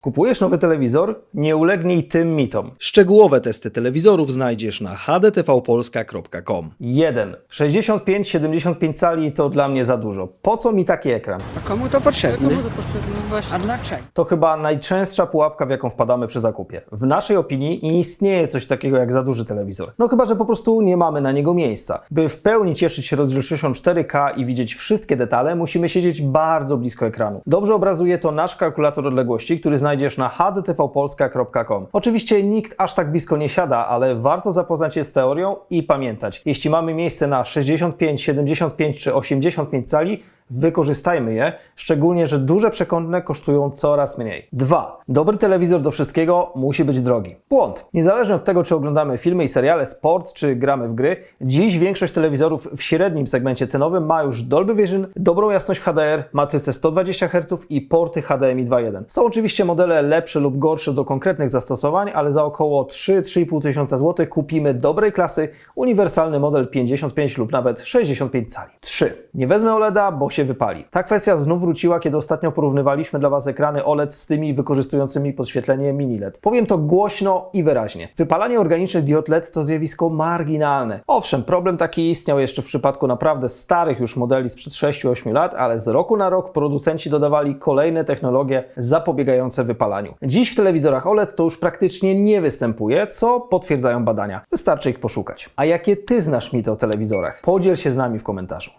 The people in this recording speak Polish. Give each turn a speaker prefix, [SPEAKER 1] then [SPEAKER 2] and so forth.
[SPEAKER 1] Kupujesz nowy telewizor? Nie ulegnij tym mitom.
[SPEAKER 2] Szczegółowe testy telewizorów znajdziesz na hdtvpolska.com.
[SPEAKER 1] 1. 65-75 cali to dla mnie za dużo. Po co mi taki ekran?
[SPEAKER 3] A komu to potrzebne?
[SPEAKER 4] Komu to potrzebne? No Właśnie.
[SPEAKER 3] A dlaczego?
[SPEAKER 1] To chyba najczęstsza pułapka, w jaką wpadamy przy zakupie. W naszej opinii nie istnieje coś takiego jak za duży telewizor. No chyba, że po prostu nie mamy na niego miejsca. By w pełni cieszyć się rozdzielczością 4K i widzieć wszystkie detale, musimy siedzieć bardzo blisko ekranu. Dobrze obrazuje to nasz kalkulator odległości, który znajdziesz na hdtvpolska.com. Oczywiście nikt aż tak blisko nie siada, ale warto zapoznać się z teorią i pamiętać, jeśli mamy miejsce na 65, 75 czy 85 cali, wykorzystajmy je, szczególnie, że duże przekątne kosztują coraz mniej. 2. Dobry telewizor do wszystkiego musi być drogi. Błąd. Niezależnie od tego, czy oglądamy filmy i seriale, sport, czy gramy w gry, dziś większość telewizorów w średnim segmencie cenowym ma już Dolby Vision, dobrą jasność w HDR, matrycę 120 Hz i porty HDMI 2.1. Są oczywiście modele lepsze lub gorsze do konkretnych zastosowań, ale za około 3-3,5 tysiąca złotych kupimy dobrej klasy uniwersalny model 55 lub nawet 65 cali. 3. Nie wezmę OLEDa, bo się wypali. Ta kwestia znów wróciła, kiedy ostatnio porównywaliśmy dla Was ekrany OLED z tymi wykorzystującymi podświetlenie mini LED. Powiem to głośno i wyraźnie. Wypalanie organicznych diod LED to zjawisko marginalne. Owszem, problem taki istniał jeszcze w przypadku naprawdę starych już modeli sprzed 6-8 lat, ale z roku na rok producenci dodawali kolejne technologie zapobiegające wypalaniu. Dziś w telewizorach OLED to już praktycznie nie występuje, co potwierdzają badania. Wystarczy ich poszukać. A jakie Ty znasz mity o telewizorach? Podziel się z nami w komentarzu.